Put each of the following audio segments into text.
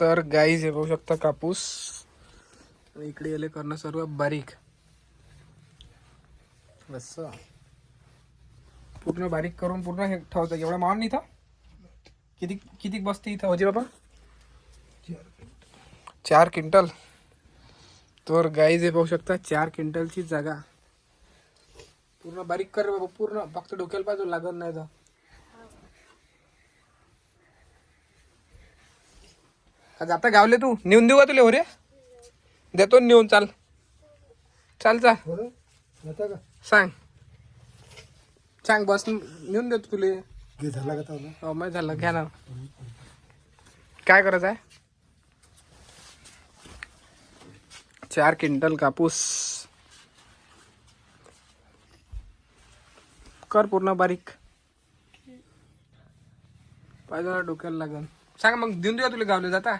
तर गाईज हे बघू शकता कापूस. इकडे गेले करणं सर्व बारीक. बस पूर्ण बारीक करून पूर्ण हे ठेवतं एवढा माल नाही इथं. किती किती बसते इथं होती बाबा? चार क्विंटल. तर गाईज हे पाहू शकता चार क्विंटलची जागा. पूर्ण बारीक कर बाबा पूर्ण. फक्त डोक्याला पाहिजे लागत नाही तर आज आता गावले तू. नेऊन देऊ का तुला हो रे देतो ना नेऊन चाल. चाल चाल. बरं येता का? सांग. सांग बस. नेऊन देतो तुले. घे झाला का तावला हो माहीत झालं. घ्या ना. काय करायचं आहे चार क्विंटल कापूस. कर पूर्ण बारीक. पाहिजे डोक्याला लागन. सांग मग देऊन देऊ तुला गावले जाता?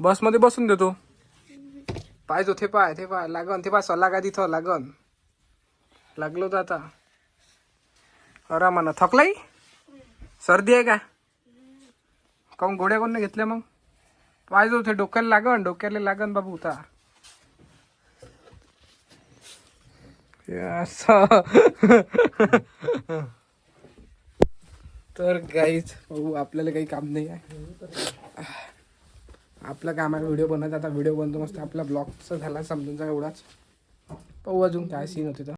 बसमध्ये बसून देतो. पाहिजो थे पाय ते पाय लागन ते पाय सल्ला का तिथं लागन. लागलो तर आता. अरा म्हणा थकलाय? सर्दी आहे का? काऊन गोड्या कोण घेतल्या मग? पाहिजो ते डोक्याला लागन डोक्याला लागन बाबू उतार असं तर गाईच भाऊ आपल्याला काही काम नाही आहे. आपलं काम आहे व्हिडिओ बनवायचा. आता व्हिडिओ बनतो मस्त. आपला ब्लॉगचा झाला समजून जा एवढाच. पाहू अजून काय सीन होते तर.